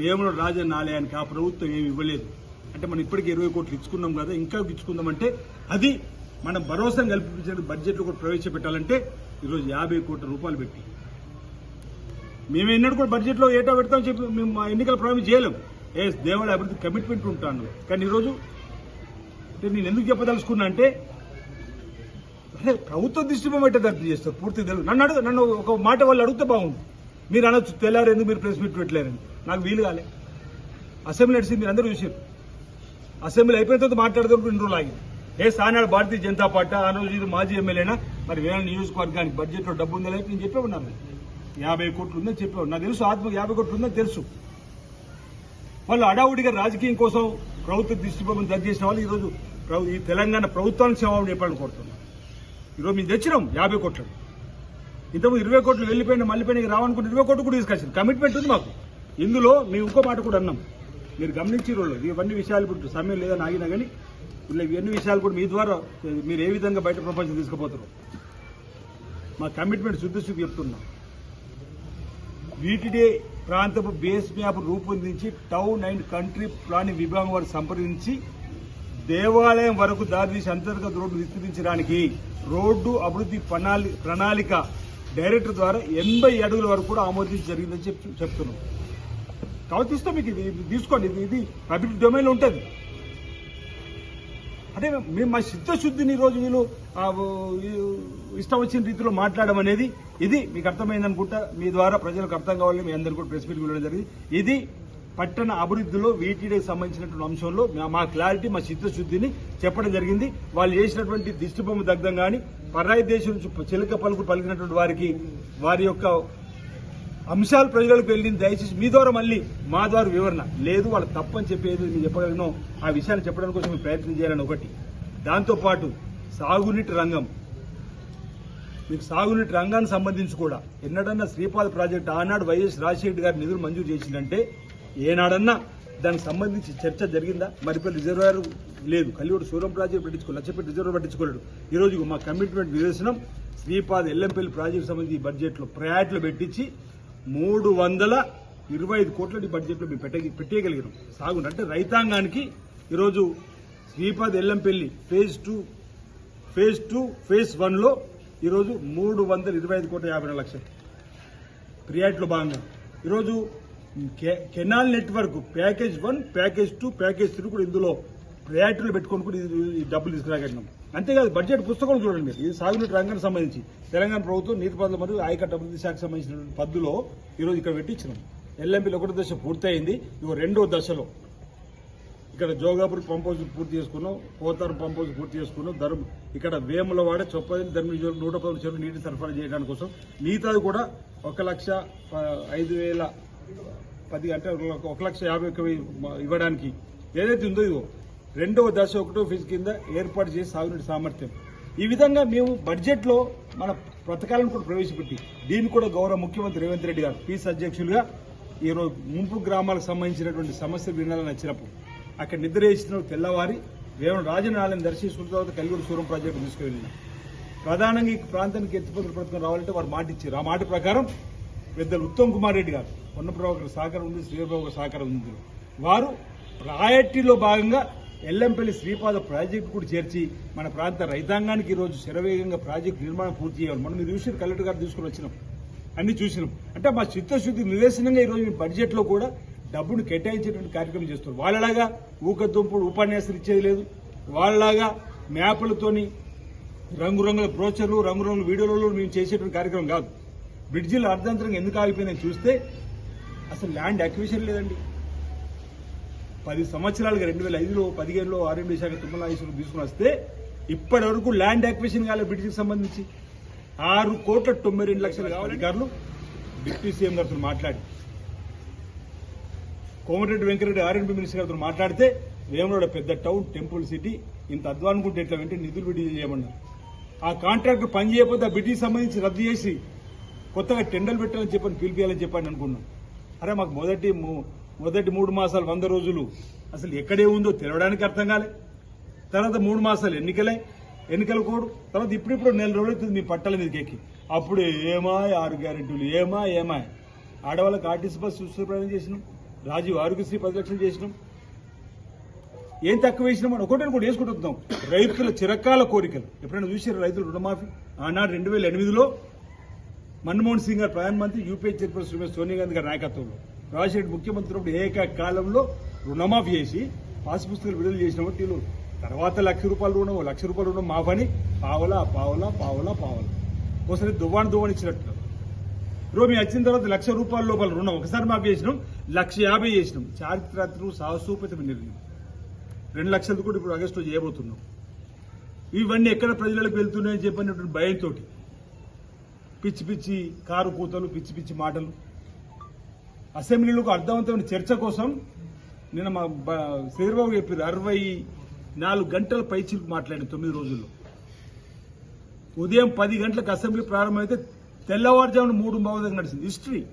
వేముల రాజన్న ఆలయానికి ఆ ప్రభుత్వం ఏమి ఇవ్వలేదు. అంటే మనం ఇప్పటికే ఇరవై కోట్లు ఇచ్చుకున్నాం కదా ఇంకా ఇచ్చుకుందామంటే అది మనం భరోసాను కల్పించిన బడ్జెట్లో కూడా ప్రవేశపెట్టాలంటే ఈరోజు యాభై కోట్ల రూపాయలు పెట్టి. మేము ఎన్నడూ కూడా బడ్జెట్లో ఏటో పెడతామని చెప్పి మేము మా ఎన్నికల ప్రామిస్ చేయలేం. ఏ దేవాలయ అభివృద్ధి కమిట్మెంట్ ఉంటాను కానీ ఈరోజు అంటే నేను ఎందుకు చెప్పదలుచుకున్నా అంటే అరే ప్రభుత్వ దృష్టి పెట్టే దర్శనం చేస్తారు? పూర్తి తెలుగు నన్ను అడుగు నన్ను ఒక మాట వాళ్ళు అడిగితే బాగుంది మీరు అనొచ్చు తెల్లారు ఎందుకు మీరు ప్రెస్ మీట్ పెట్టలేరని. నాకు వీలు కాలే. అసెంబ్లీ నడిచింది మీరు అందరూ చూసారు అసెంబ్లీ అయిపోయిన తర్వాత మాట్లాడదాం రెండు రోజులు ఆగింది. ఏ సానాడు భారతీయ జనతా పార్టీ ఆ రోజు ఇది మాజీ ఎమ్మెల్యేనా? మరి వేరే నియోజకవర్గానికి బడ్జెట్లో డబ్బు ఉందా లేకపోతే నేను చెప్పే ఉన్నాను యాభై కోట్లు ఉందని చెప్పే నాకు తెలుసు ఆత్మ యాభై కోట్లు ఉందని తెలుసు. వాళ్ళు అడావుడిగా రాజకీయం కోసం ప్రభుత్వ దృష్టిబొమ్మను దరి చేసిన వాళ్ళు ఈరోజు ఈ తెలంగాణ ప్రభుత్వానికి క్షమాపణ చెప్పాలని కోరుతున్నాం ఈరోజు మేము తెచ్చినాం యాభై కోట్లు ఇంతకుముందు ఇరవై కోట్లు వెళ్ళిపోయిన మళ్ళీపోయిన రావనుకుంటే ఇరవై కోట్లు కూడా తీసుకొచ్చింది కమిట్మెంట్ ఉంది మాకు. ఇందులో మేము ఇంకో మాట కూడా అన్నాం. మీరు గమనించి రోజు ఇవన్నీ విషయాలు ఇప్పుడు సమయం లేదని ఆగినా కానీ ఇలా ఇవన్నీ విషయాలు కూడా మీ ద్వారా మీరు ఏ విధంగా బయట ప్రపంచం తీసుకుపోతారు? మా కమిట్మెంట్ శుద్ధి శుద్ధి చెప్తున్నాం. వీటిడే ప్రాంతపు బేస్ మ్యాప్ రూపొందించి టౌన్ అండ్ కంట్రీ ప్లానింగ్ విభాగం వారు సంప్రదించి దేవాలయం వరకు దారితీసి అంతర్గత రోడ్డు విస్తరించడానికి రోడ్డు అభివృద్ధి ప్రణాళి ప్రణాళిక డైరెక్టర్ ద్వారా ఎనభై అడుగుల వరకు కూడా ఆమోదించి జరిగిందని చెప్తున్నాం. కాబట్టి ఇస్తే మీకు ఇది తీసుకోండి ఇది ఇది పబ్లిక్ డొమైన్ ఉంటుంది. అంటే మేము మా చిత్తశుద్ధిని ఈరోజు వీళ్ళు ఇష్టం వచ్చిన రీతిలో మాట్లాడడం అనేది ఇది మీకు అర్థమైంది అనుకుంటా మీ ద్వారా ప్రజలకు అర్థం కావాలని మీ అందరికీ కూడా ప్రెస్ మీట్ వెళ్ళడం జరిగింది. ఇది పట్టణ అభివృద్ధిలో వీటీడీకి సంబంధించినటువంటి అంశంలో మా- మా క్లారిటీ మా చిత్తశుద్ధిని చెప్పడం జరిగింది. వాళ్ళు చేసినటువంటి దిష్టిబొమ్మ దగ్ధం కానీ పరాయి దేశం నుంచి చిలక పలుకు పలికినటువంటి వారికి వారి యొక్క అంశాలు ప్రజలకు వెళ్ళింది దయచేసి మీ ద్వారా మళ్ళీ మా ద్వారా వివరణ. లేదు వాళ్ళు తప్పని చెప్పేది నేను చెప్పగలను. ఆ విషయాన్ని చెప్పడానికి కోసం ప్రయత్నం చేయాలని ఒకటి. దాంతోపాటు సాగునీటి రంగం. మీకు సాగునీటి రంగానికి సంబంధించి కూడా ఎన్నడన్నా శ్రీపాద ప్రాజెక్టు ఆనాడు వైఎస్ రాజశేఖర్ గారి నిధులు మంజూరు చేసిందంటే ఏనాడన్నా దానికి సంబంధించి చర్చ జరిగిందా? మరిపల్లి రిజర్వాయర్ లేదు. కలియుడు సూరం ప్రాజెక్టు పట్టించుకో లచ్చపేట రిజర్వ్ పట్టించుకోలేడు. ఈ రోజు మా కమిట్మెంట్ నిరసనం శ్రీపాద ఎల్లంపల్లి ప్రాజెక్టు సంబంధించి బడ్జెట్లో ప్రయారిటీలు పెట్టించి మూడు వందల ఇరవై ఐదు కోట్ల బడ్జెట్లో మేము పెట్ట పెట్టేయగలిగినాం. సాగు అంటే రైతాంగానికి ఈరోజు Sripad Yellampalli phase two phase two phase వన్లో ఈరోజు మూడు వందల ఇరవై ఐదు కోట్ల యాభై నాలుగు లక్షలు. ప్రియాట్లో భాగంగా. ఈరోజు K- canal network package one package two package three కూడా ఇందులో రియాక్టర్లు పెట్టుకొని కూడా ఇది- ఈ డబ్బులు తీసుకురాగలిగినాం. అంతేకాదు బడ్జెట్ పుస్తకం చూడండి మీరు. ఇది సాగునీటి రంగానికి సంబంధించి. తెలంగాణ ప్రభుత్వం నీటిపారుదల మరియు ఆయకట్ట అభివృద్ధి శాఖకు సంబంధించిన పద్దులో ఈరోజు ఇక్కడ పెట్టించినాం. ఎల్ఎంపీలు ఒకటో దశ పూర్తయింది. ఇక రెండో దశలో ఇక్కడ జోగాపూర్ పంప్ హౌస్ పూర్తి చేసుకున్నాం. పోతారం పంప్ హౌస్ పూర్తి చేసుకున్నాం. ధర్మ ఇక్కడ వేములవాడ చొప్పది ధర్మ నూట పదమూడు చెరువు నీటిని సరఫరా చేయడానికి కోసం మిగతాది కూడా ఒక లక్ష ఐదు వేల పది అంటే ఒక- లక్ష యాభై ఇవ్వడానికి ఏదైతే ఉందో ఇదో రెండవ దశ ఒకటో ఫీజు కింద ఏర్పాటు చేసి సాగునీటి సామర్థ్యం. ఈ విధంగా మేము బడ్జెట్లో మన పథకాలను కూడా ప్రవేశపెట్టి దీన్ని కూడా గౌరవ ముఖ్యమంత్రి రేవంత్ రెడ్డి గారు పీస్ అధ్యక్షులుగా ఈరోజు ముంపు గ్రామాలకు సంబంధించినటువంటి సమస్యలు వినాలని వచ్చినప్పుడు అక్కడ నిద్ర వేసిన తెల్లవారి వేమన రాజనాలయం దర్శించుకున్న తర్వాత కలిగుడు సూరం ప్రాజెక్టు తీసుకువెళ్ళినాం. ప్రధానంగా ఈ ప్రాంతానికి ఎత్తిపోతుల పథకం రావాలంటే వారు మాట ఇచ్చారు. ఆ మాట ప్రకారం పెద్దలు ఉత్తమ్ కుమార్ రెడ్డి గారు పొన్నప్రభు సహకారం ఉంది శ్రీబాబు సహకారం ఉంది. వారు ప్రాయర్టీలో భాగంగా ఎల్లంపల్లి శ్రీపాద ప్రాజెక్టు కూడా చేర్చి మన ప్రాంత రైతాంగానికి ఈరోజు శరవేగంగా ప్రాజెక్టు నిర్మాణం పూర్తి చేయాలి. మనం మీరు చూసి కలెక్టర్ గారు తీసుకుని వచ్చినాం. అన్ని చూసినాం. అంటే మా చిత్తశుద్ధి నిదర్శనంగా ఈరోజు మీ బడ్జెట్లో కూడా డబ్బును కేటాయించేటువంటి కార్యక్రమం చేస్తారు వాళ్ళలాగా ఊకదుంపుడు ఉపన్యాసం ఇచ్చేది లేదు. వాళ్ళలాగా మ్యాపులతోని రంగురంగుల బ్రోచర్లు రంగురంగుల వీడియోలలో మేము చేసేటువంటి కార్యక్రమం కాదు. బ్రిడ్జిలు అర్ధాంతరంగా ఎందుకు ఆగిపోయినాయి చూస్తే అసలు ల్యాండ్ అక్విజిషన్ లేదండి. పది సంవత్సరాలుగా రెండు వేల ఐదులో పదిహేనులో ఆర్ఎండి శాఖ తుమ్మల నాగేశ్వరం తీసుకుని వస్తే ఇప్పటి వరకు ల్యాండ్ అక్విజిషన్ కాలేదు బ్రిడ్జికి సంబంధించి ఆరు కోట్ల తొంభై రెండు లక్షల అధికారులు డిప్యూటీ సీఎం గారితో మాట్లాడి కోమటిరెడ్డి వెంకరెడ్డి ఆర్ఎండ్బి మినిస్టర్ గారితో మాట్లాడితే వేమలోడ పెద్ద టౌన్ టెంపుల్ సిటీ ఇంత అధ్వానుకుంటే ఎట్లా వెంటనే నిధులు విడుదల చేయమన్నారు. ఆ కాంట్రాక్ట్ పని చేయకపోతే ఆ బిడ్డకి సంబంధించి రద్దు చేసి కొత్తగా టెండర్లు పెట్టాలని చెప్పని పిలిపియాలని చెప్పని అనుకున్నాం. అరే మాకు మొదటి మొదటి మూడు మాసాలు వంద రోజులు అసలు ఎక్కడే ఉందో తెలవడానికి అర్థం కాలే. తర్వాత మూడు మాసాలు ఎన్నికలే ఎన్నికల కోడు తర్వాత ఇప్పుడిప్పుడు నెల రోజులు అవుతుంది మీ పట్టాల మీదకి ఎక్కి. అప్పుడు ఏమా ఆరు గ్యారెంటీలు ఏమా ఏమా ఆడవాళ్ళకి ఆర్టీసీ బస్ సుప్రయాణం చేసినాం. రాజీవ్ ఆరోగ్యశ్రీ పది లక్షలు చేసినాం. ఏం తక్కువ వేసినాం అని ఒకటి కూడా వేసుకుంటున్నాం రైతుల చిరకాల కోరికలు. ఎప్పుడైనా చూసారు రైతులు రుణమాఫీ? ఆనాడు రెండు వేల ఎనిమిదిలో మన్మోహన్ సింగ్ గారు ప్రధానమంత్రి యూపీఏ చైర్పర్సన్ సోనియా గాంధీ గారి నాయకత్వంలో. రాజశేఖర్ ముఖ్యమంత్రి ఉన్నప్పుడు ఏకకాలంలో రుణమాఫీ చేసి పాస్ పుస్తకాలు విడుదల చేసిన వీళ్ళు తర్వాత లక్ష రూపాయలు రుణం లక్ష రూపాయలు రుణం మాఫని పావలా పావలా పావలా పావలా. ఒకసారి దువ్వాని దువ్వాని ఇచ్చినట్టు రోజు మేము వచ్చిన తర్వాత లక్ష రూపాయల లోపల రుణం ఒకసారి మాఫీ చేసినాం లక్ష యాభై చేసినాం. చారిత్రాత్మక సాహసోపేతమైన నిర్ణయం. రెండు లక్షలు కూడా ఇప్పుడు ఆగస్టులో చేయబోతున్నాం. ఇవన్నీ ఎక్కడ ప్రజలకు వెళ్తున్నాయని చెప్పినటువంటి భయంతో పిచ్చి పిచ్చి కారు కూతలు పిచ్చి పిచ్చి మాటలు అసెంబ్లీలోకి అర్థవంతమైన చర్చ కోసం నిన్న మా బ- శ్రీధర్బాబు చెప్పారు అరవై నాలుగు గంటల పైచిలకు మాట్లాడిన తొమ్మిది రోజుల్లో. ఉదయం పది గంటలకు అసెంబ్లీ ప్రారంభమైతే తెల్లవారుజామున మూడు బావులకు నడిచింది. హిస్టరీ.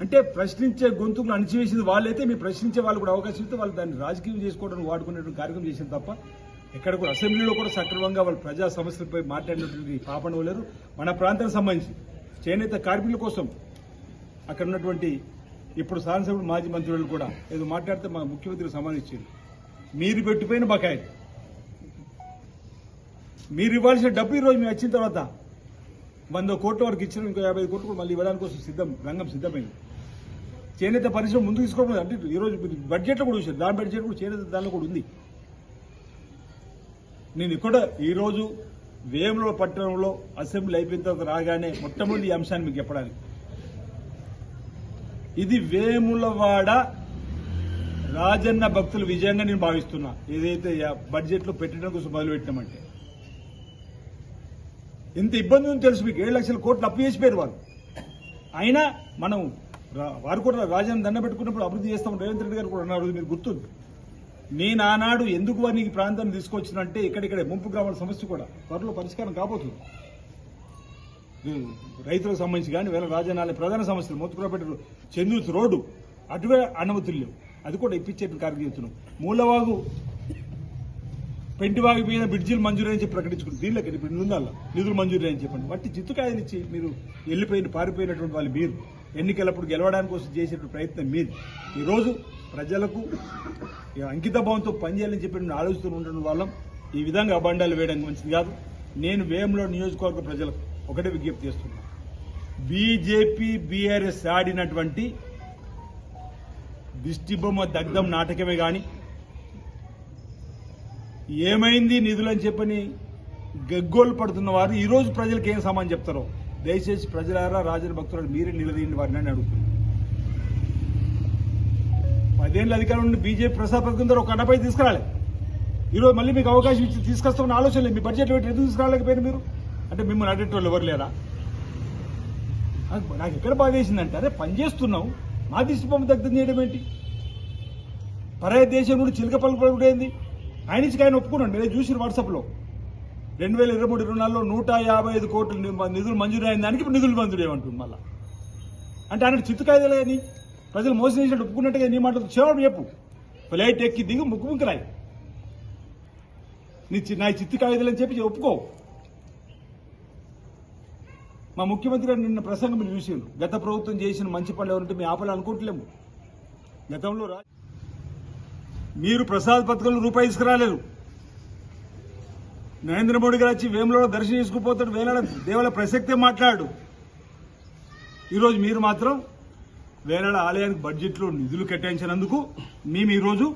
అంటే ప్రశ్నించే గొంతుకులు అణిచివేసింది వాళ్ళైతే మీరు ప్రశ్నించే వాళ్ళు కూడా అవకాశం ఇస్తే వాళ్ళు దాన్ని రాజకీయం చేసుకోవడానికి వాడుకునేటువంటి కార్యక్రమం చేసిన తప్ప ఎక్కడ కూడా అసెంబ్లీలో కూడా సక్రమంగా వాళ్ళు ప్రజా సమస్యలపై మాట్లాడినటువంటి పాపన లేరు మన ప్రాంతానికి సంబంధించి చేనేత కార్మికుల కోసం అక్కడ ఉన్నటువంటి ఇప్పుడు శాసనసభ్యుడు మాజీ మంత్రులు కూడా ఏదో మాట్లాడితే మా ముఖ్యమంత్రికి సంబంధించారు మీరు పెట్టిపోయిన బకాయి మీరు ఇవ్వాల్సిన డబ్బు ఈరోజు మేము వచ్చిన తర్వాత వంద కోట్ల వరకు ఇచ్చిన ఇంకో యాభై కోట్లు కూడా మళ్ళీ ఇవ్వడానికి కోసం సిద్ధం రంగం సిద్ధమైంది. చేనేత పరిశ్రమ ముందుకు తీసుకోవడం అంటే ఈ రోజు మీరు బడ్జెట్లో కూడా చూసారు దాని బడ్జెట్ కూడా చేనేత దానిలో కూడా ఉంది. నేను ఇక్కడ ఈరోజు వేములో పట్టణంలో అసెంబ్లీ అయిపోయిన తర్వాత రాగానే మొట్టమొదటి ఈ అంశాన్ని మీకు చెప్పడానికి. ఇది వేములవాడ రాజన్న భక్తుల విజయంగా నేను భావిస్తున్నా. ఏదైతే బడ్జెట్లో పెట్టడం కోసం మొదలుపెట్టినామంటే. ఇంత ఇబ్బంది ఉందని తెలుసు మీకు. ఏడు లక్షల కోట్లు అప్పు చేసిపోయారు వారు అయినా మనం రా- వారు కూడా రాజన్న దండ పెట్టుకున్నప్పుడు అభివృద్ధి చేస్తాం రేవంత్ రెడ్డి గారు కూడా అన్నారు. మీరు గుర్తుంది. నేను ఆనాడు ఎందుకు వారిని ఈ ప్రాంతాన్ని తీసుకొచ్చినంటే ఇక్కడిక్కడే ముంపు గ్రామాల సమస్య కూడా త్వరలో పరిష్కారం కాబోతుంది. రైతులకు సంబంధించి కానీ వేల రాజధాని ప్రధాన సమస్యలు మొత్తుకురాపేట చెందుతు రోడ్డు అటువే అనుమతులు లేవు. అది కూడా ఇప్పించేట్టు కార్యక్రమం చేస్తున్నాం. మూలవాగు పెంటివాగి మీద బ్రిడ్జిలు మంజూరు అని చెప్పి ప్రకటించుకుని దీనిలోకి ఇప్పుడు నిందాల నిధులు మంజూరు అని చెప్పండి. వాటి చిత్తుకాయనిచ్చి మీరు వెళ్ళిపోయిన పారిపోయినటువంటి వాళ్ళు మీరు. ఎన్నికలప్పుడు గెలవడానికి కోసం చేసేటువంటి ప్రయత్నం మీరు. ఈరోజు ప్రజలకు అంకిత భావంతో పనిచేయాలని చెప్పి నేను ఆలోచిస్తూ ఉండడం వాళ్ళం ఈ విధంగా అబండాలు వేయడం మంచిది కాదు. నేను వేయంలో నియోజకవర్గ ప్రజలకు ఒకటే విజ్ఞప్తి చేస్తున్నా. బీజేపీ బీఆర్ఎస్ ఆడినటువంటి దిష్టిబొమ్మ దగ్ధం నాటకమే కానీ ఏమైంది నిధులని చెప్పని గగ్గోలు పడుతున్న వారు ఈరోజు ప్రజలకు ఏం సమానం చెప్తారో? దయచేసి ప్రజలారా రాజన భక్తులు మీరే నిలదీయండి వారిని అని అడుగుతున్నారు పదేళ్ళ అధికారం నుండి బీజేపీ ప్రసాద్ పథకం ద్వారా ఒక అడ్డపై తీసుకురాలి. ఈరోజు మళ్ళీ మీకు అవకాశం ఇచ్చి తీసుకొస్తామని ఆలోచన లేదు. మీ బడ్జెట్ పెట్టి ఎందుకు తీసుకురాలేకపోయారు మీరు? అంటే మిమ్మల్ని అడిగేటోళ్ళు ఎవరు లేరా? నాకు- ఎక్కడ బాధేసిందంటే అరే పని చేస్తున్నావు. మా దిష్టిబొమ్మ దగ్ధం చేయడం ఏంటి? పరాయ దేశం నుండి చిలక పలుకుడు ఏంది? ఆయన నుంచి ఆయన ఒప్పుకున్నాడు. మీరే చూసిన వాట్సాప్లో రెండు వేల ఇరవై మూడు ఇరవై నాలుగులో నూట యాభై ఐదు కోట్లు నిధులు మంజూరు అయిన దానికి నిధులు మంజూరు ఏమంటుంది మళ్ళా. అంటే ఆయన చిత్తుకాయదలే అని ప్రజలు మోసం చేసినట్టు ఒప్పుకున్నట్టుగా నీ మాటలు. చెవాడు చెప్పు. ఫ్లైట్ ఎక్కి దిగు ముక్కు ముక్కరాయి నీ నా చిత్తు కాగితాలని చెప్పి ఒప్పుకో. మా ముఖ్యమంత్రి గారు నిన్న ప్రసంగం మీరు గత ప్రభుత్వం చేసిన మంచి పనులు ఎవరంటే మేము ఆపలు గతంలో రా మీరు ప్రసాద్ పథకంలో రూపాయి తీసుకురాలేరు నరేంద్ర మోడీ గారు వచ్చి వేములో దర్శనం చేసుకుపోతాడు వేలాడ దేవాల ప్రసక్తే మాట్లాడు. ఈరోజు మీరు మాత్రం వేలాడ ఆలయానికి బడ్జెట్లో నిధులు కేటాయించినందుకు మేము ఈరోజు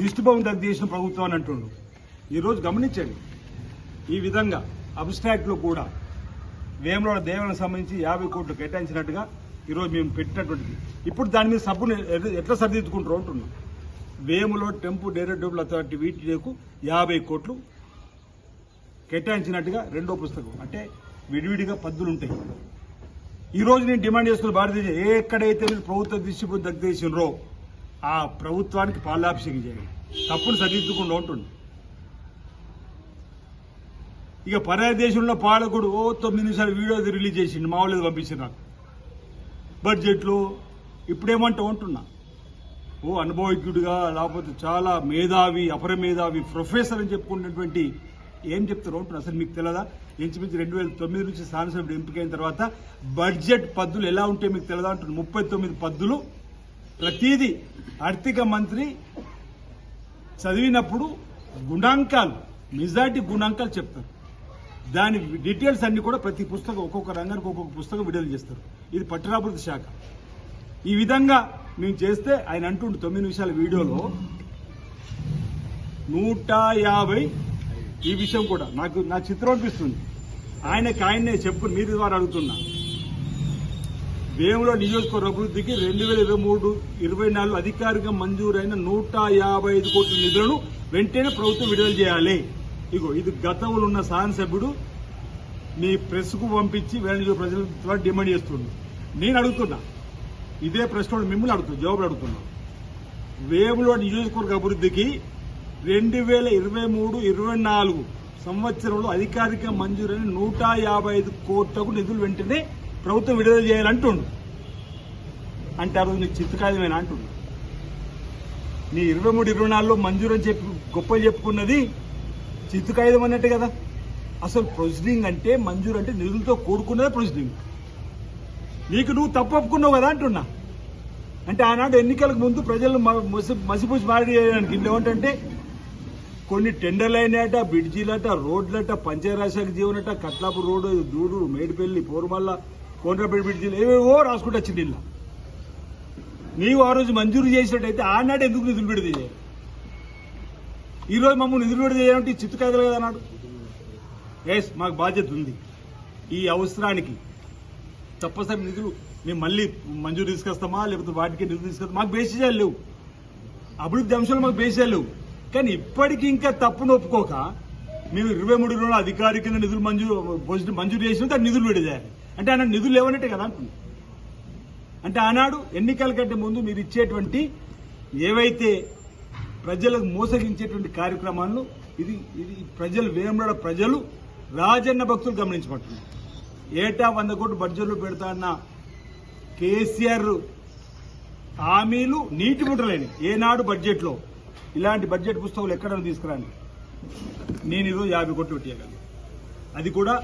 దిష్టిభవన్ దగ్గర చేసిన ప్రభుత్వం అని అంటుండు ఈరోజు గమనించండి. ఈ విధంగా అబ్స్ట్రాక్ట్లో కూడా వేములవాడ దేవాలయం సంబంధించి యాభై కోట్లు కేటాయించినట్టుగా ఈరోజు మేము పెట్టినటువంటిది. ఇప్పుడు దాని మీద సబ్బును ఎట్లా సరిదిద్దుకుంటారు అంటున్నాం. వేములో టెంపు డైరెక్టివ్ అథారిటీ వీటికు యాభై కోట్లు కేటాయించినట్టుగా రెండో పుస్తకం. అంటే విడివిడిగా పద్దులు ఉంటాయి. ఈ రోజు నేను డిమాండ్ చేస్తున్న భారతదేశం ఎక్కడైతే మీరు ప్రభుత్వ దృష్టి దగ్గర ఆ ప్రభుత్వానికి పాలాభిషేకం చేయాలి తప్పును సరిదిద్దుకుండా ఉంటుంది ఇక పరాయ దేశంలో పాలకుడు ఓ తొమ్మిది నిమిషాలు వీడియో రిలీజ్ చేసిండు మా వాళ్ళు పంపించిన నాకు. బడ్జెట్లో ఇప్పుడేమంటా ఉంటున్నా? ఓ అనుభవజ్ఞుడిగా లేకపోతే చాలా మేధావి అపర మేధావి ప్రొఫెసర్ అని చెప్పుకున్నటువంటి ఏం చెప్తారు అంటున్నారు అసలు మీకు తెలియదా ఇంచుమించు రెండు వేల తొమ్మిది నుంచి స్థానసభ్యుడు ఎంపికైన తర్వాత బడ్జెట్ పద్దులు ఎలా ఉంటే మీకు తెలియదా అంటున్నారు ముప్పై తొమ్మిది పద్దులు. ప్రతిదీ ఆర్థిక మంత్రి చదివినప్పుడు గుణాంకాలు మెజార్టీ గుణాంకాలు చెప్తారు. దాని డీటెయిల్స్ అన్ని కూడా ప్రతి పుస్తకం ఒక్కొక్క రంగానికి ఒక్కొక్క పుస్తకం విడుదల చేస్తారు. ఇది పట్టణాభివృద్ధి శాఖ. ఈ విధంగా మేము చేస్తే ఆయన అంటుండు తొమ్మిది నిమిషాల వీడియోలో నూట యాభై ఈ విషయం కూడా నాకు నా చిత్రం అనిపిస్తుంది. ఆయనకి ఆయన్నే చెప్పు మీరు ద్వారా అడుగుతున్నా. వేములో నియోజకవర్గ అభివృద్ధికి రెండు వేల ఇరవై మూడు ఇరవై నాలుగు అధికారికంగా మంజూరైన నూట యాభై ఐదు కోట్ల నిధులను వెంటనే ప్రభుత్వం విడుదల చేయాలి. ఇగో ఇది గతంలో ఉన్న శాసనసభ్యుడు మీ ప్రెస్కు పంపించి వేల ప్రజల ద్వారా డిమాండ్ చేస్తుండు. నేను అడుగుతున్నా. ఇదే ప్రశ్న మిమ్మల్ని అడుగుతున్నా జవాబులు అడుగుతున్నా. వేములో నియోజకవర్గ అభివృద్ధికి రెండు వేల ఇరవై మూడు ఇరవై నాలుగు సంవత్సరంలో అధికారిక మంజూరైన నూట యాభై ఐదు కోట్లకు నిధులు వెంటనే ప్రభుత్వం విడుదల చేయాలంటుండు. అంటే ఆ రోజు నీకు చిత్తకాయమైన అంటుండు. నీ ఇరవై మూడు ఇరవై నాలుగులో మంజూరు అని చెప్పి గొప్ప చెప్పుకున్నది చిత్తుకాయుధం అన్నట్టు కదా. అసలు ప్రొసీడింగ్ అంటే మంజూరు అంటే నిధులతో కూడుకున్నదే ప్రొసీడింగ్ నీకు నువ్వు తప్పు ఒప్పుకున్నావు కదా అంటున్నా. అంటే ఆనాడు ఎన్నికలకు ముందు ప్రజలు మ- మసి మసిపూసి మారి చేయడానికి ఇల్లు ఏమంటే కొన్ని టెండర్లు అయినాయట బ్రిడ్జీలట రోడ్లట పంచరాశాఖ జీవనట కట్లాపు రోడ్డు దూడు మేడిపల్లి పోరుమల్ల కోనరాపేట బ్రిడ్జీలు ఏవేవో రాసుకుంటూ వచ్చింది ఇల్లు నీవు ఆ రోజు మంజూరు చేసినట్టయితే ఆనాడు ఎందుకు నిధులు విడుదల చేయాలి? ఈరోజు మమ్మల్ని నిధులు విడుదల చేయాలంటే ఈ చిత్తు కదలగదన్నాడు అన్నాడు. ఎస్ మాకు బాధ్యత ఉంది. ఈ అవసరానికి తప్పనిసరి నిధులు మేము మళ్ళీ మంజూరు తీసుకొస్తామా? లేకపోతే వాటికి నిధులు తీసుకొస్తామా? మాకు బేసిజాలు లేవు. అభివృద్ధి అంశాలు మాకు బేసిజాలు లేవు. కానీ ఇప్పటికీ ఇంకా తప్పును ఒప్పుకోక మేము ఇరవై మూడు రోజులు అధికారికంగా నిధులు మంజూరు మంజూరు చేసిన దాన్ని నిధులు విడుదల అంటే ఆయన నిధులు లేవనట్టే కదా అంటున్నాను అంటే ఆనాడు ఎన్నికల కంటే ముందు మీరు ఇచ్చేటువంటి ఏవైతే ప్రజలకు మోసగించేటువంటి కార్యక్రమాలను ఇది ఇది ప్రజలు వేమడ ప్రజలు రాజన్న భక్తులు గమనించబడుతున్నారు ఏటా వంద కోట్లు బడ్జెట్లో పెడతా అన్న కేసీఆర్ హామీలు నీటి ముట్టలేని. ఏనాడు బడ్జెట్లో ఇలాంటి బడ్జెట్ పుస్తకాలు ఎక్కడ తీసుకురాను నేను ఈరోజు యాభై కోట్లు పెట్టేయగలను. అది కూడా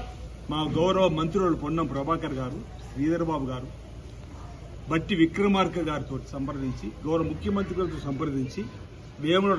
మా గౌరవ మంత్రులు పొన్నం ప్రభాకర్ గారు శ్రీధర్బాబు గారు బట్టి విక్రమార్క గారితో సంప్రదించి గౌరవ ముఖ్యమంత్రి గారితో సంప్రదించి వేముల